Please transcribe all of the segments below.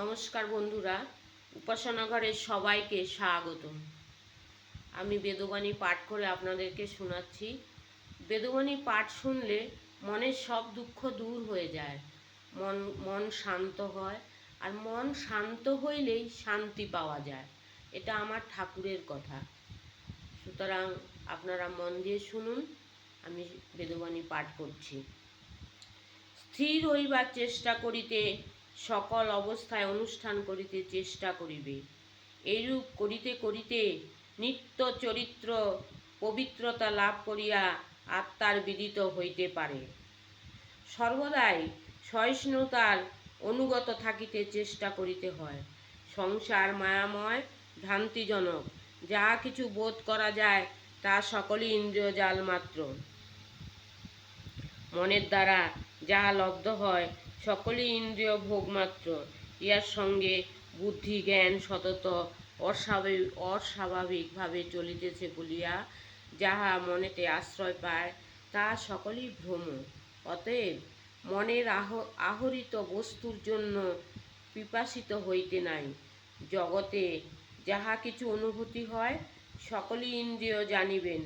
নমস্কার বন্ধুরা উপাসনা ঘরের সবাইকে স্বাগত। আমি বেদবাণী পাঠ করে আপনাদেরকে শোনাচ্ছি। বেদবাণী পাঠ শুনলে মনের সব দুঃখ দূর হয়ে যায়। মন মন শান্ত হয়, আর মন শান্ত হইলেই শান্তি পাওয়া যায়। এটা আমার ঠাকুরের কথা। সুতরাং আপনারা মন দিয়ে শুনুন, আমি বেদবাণী পাঠ করছি। স্থির হইবার চেষ্টা করিতে সকল অবস্থায় অনুষ্ঠান করিতে চেষ্টা করিবে। এইরূপ করিতে করিতে নিত্য চরিত্র পবিত্রতা লাভ করিয়া আত্মার বিদিত হইতে পারে। সর্বদাই সহিষ্ণুতার অনুগত থাকিতে চেষ্টা করিতে হয়। সংসার মায়াময়, ভ্রান্তিজনক, যা কিছু বোধ করা যায়, তা সকলই ইন্দ্রিয় জাল মাত্র। মনের দ্বারা যাহা লব্ধ হয় সকলই ইন্দ্রিয় ভোগ মাত্র ইহার সঙ্গে বুদ্ধি, জ্ঞান, সতত অস্বাভাবিক অস্বাভাবিকভাবে চলিতেছে বলিয়া যাহা মনেতে আশ্রয় পায়, তা সকলই ভ্রম। অতএব মনের আহ আহরিত বস্তুর জন্য পিপাসিত হইতে নাই। জগতে যাহা কিছু অনুভূতি হয়, সকলই ইন্দ্রিয় জানিবেন।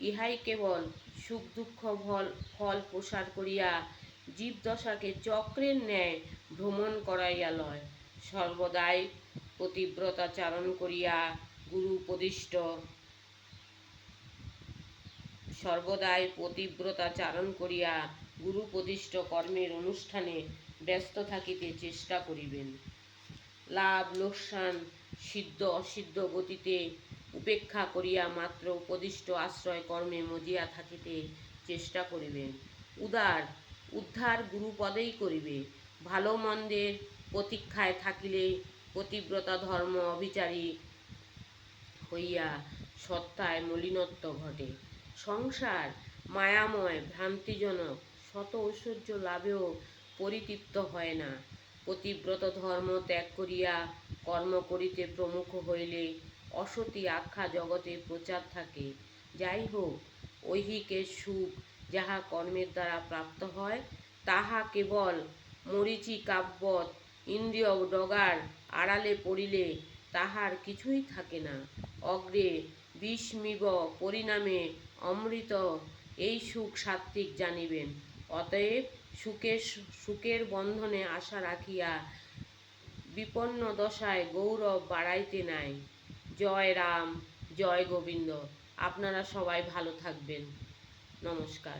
ইহাই কেবল সুখ দুঃখ ফল ফল প্রসার করিয়া জীবদশাকে চক্রের ন্যায় ভ্রমণ করাইয়া লয়। সর্বদাই পতিব্রতা চারণ করিয়া গুরু উপদিষ্ট। সর্বদাই পতিব্রতা চারণ করিয়া গুরুপদিষ্ট কর্মের অনুষ্ঠানে ব্যস্ত থাকিতে চেষ্টা করিবেন। লাভ, লোকসান, সিদ্ধ, অসিদ্ধ গতিতে উপেক্ষা করিয়া মাত্র উপদিষ্ট আশ্রয় কর্মে মজিয়া থাকিতে চেষ্টা করিবেন। উদার উদ্ধার গুরুপদেই করিবে। ভালো মন্দের প্রতীক্ষায় থাকিলে পতিব্রতা ধর্ম অবিচারী হইয়া সত্তায় মলিনত্ব ঘটে। সংসার মায়াময়, ভ্রান্তিজনক, শত ঐশ্বর্য লাভেও পরিতৃপ্ত হয় না। পতিব্রত ধর্ম ত্যাগ করিয়া কর্ম করিতে প্রমুখ হইলে অসতী আখ্যা জগতে প্রচার থাকে। যাই হোক ঐহিকের সুখ যাহা কর্মের দ্বারা প্রাপ্ত হয়, তাহা কেবল মরিচি কাব্যত, ইন্দ্রিয় ডগার আড়ালে পড়িলে তাহার কিছুই থাকে না। অগ্রে বিষমিব পরিণামে অমৃত, এই সুখ সাত্ত্বিক জানিবেন। অতএব সুখের সুখের বন্ধনে আশা রাখিয়া বিপন্ন দশায় গৌরব বাড়াইতে নাই। জয় রাম, জয় গোবিন্দ। আপনারা সবাই ভালো থাকবেন। নমস্কার